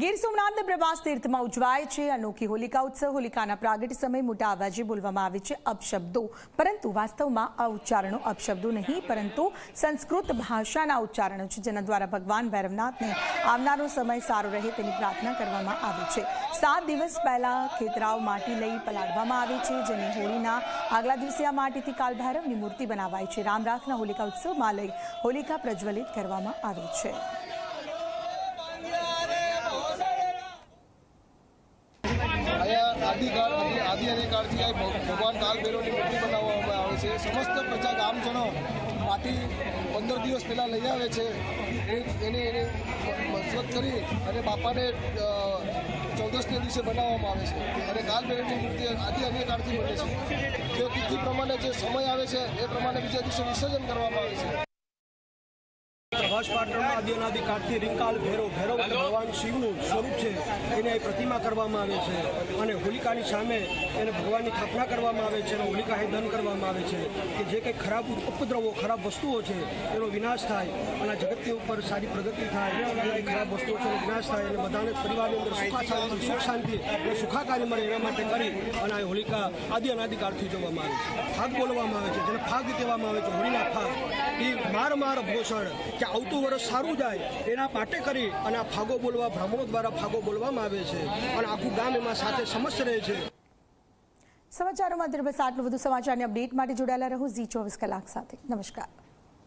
ગીર સોમનાથ પ્રવાસ તીર્થમાં ઉજવાય છે. અનોખી હોલિકા ઉત્સવ, હોલિકાના પ્રાગટ્ય સમયે મોટા અવાજે બોલવામાં આવે છે અપશબ્દો. પરંતુ વાસ્તવમાં આ ઉચ્ચારણો અપશબ્દો નહીં, પરંતુ સંસ્કૃત ભાષાના ઉચ્ચારણો છે, જેના દ્વારા ભગવાન ભૈરવનાથને આવનારો સમય સારો રહે તેની પ્રાર્થના કરવામાં આવે છે. સાત દિવસ પહેલાં ખેતરાઓ માટી લઈ પલાળવામાં આવે છે, જેને હોળીના આગલા દિવસે આ માટીથી કાલભૈરવની મૂર્તિ બનાવાય છે. રામરાથના હોલિકા ઉત્સવમાં લઈ હોલિકા પ્રજ્વલિત કરવામાં આવે છે. આદિકાળ આદિ અધિકાળથી કાળથી આ ભગ- ભગવાન કાલ મૂર્તિ બનાવવામાં આવે છે. સમસ્ત પ્રજા ગામજનો માટી પંદર દિવસ પહેલાં લઈ આવે છે. એને એને મસરત કરી અને બાપાને ચૌદસને દિવસે બનાવવામાં આવે છે. અને કાલ ભૈરવની મૂર્તિ આદિ અને કાળથી બને છે. જે તિથિ પ્રમાણે જે સમય આવે છે, એ પ્રમાણે બીજા દિવસે વિસર્જન કરવામાં આવે છે. પ્રભાસ આદિનાદી આદિ કાળથી રિંકાલ ભેરો ભેરો ભગવાન શિવનું સ્વરૂપ છે. એને પ્રતિમા કરવામાં આવે છે અને હોલિકાની સામે એને ભગવાનની સ્થાપના કરવામાં આવે છે અને હોલિકા દહન કરવામાં આવે છે કે જે કંઈ ખરાબ ઉપદ્રવો, ખરાબ વસ્તુઓ છે, એનો વિનાશ થાય અને આ જગતની ઉપર સારી પ્રગતિ થાય ખરાબ વસ્તુઓ છે વિનાશ થાય અને બધાને પરિવારની અંદર સુખા શાંતિ સુખ શાંતિ અને સુખાકારી મળે એના માટે કરી અને આ હોલિકા આદિ અનાદિકાળથી જોવામાં આવે છે. ફાગ બોલવામાં આવે છે, જેને ફાગ કહેવામાં આવે છે, હોળીના ફાગ એ માર માર ભોષણ કે આવતું વર્ષ સારું જાય એના માટે કરી અને આ ફાગો બોલવા, બ્રાહ્મણો દ્વારા ફાગો બોલવામાં આવે છે. અને આખું ગામ એમાં સાથે સમસ્ત રહે છે. સમાચારોમાં બસ આટલું વધુ સમાચારની અપડેટ માટે જોડાયેલા રહો ઝી ચોવીસ કલાક સાથે. નમસ્કાર.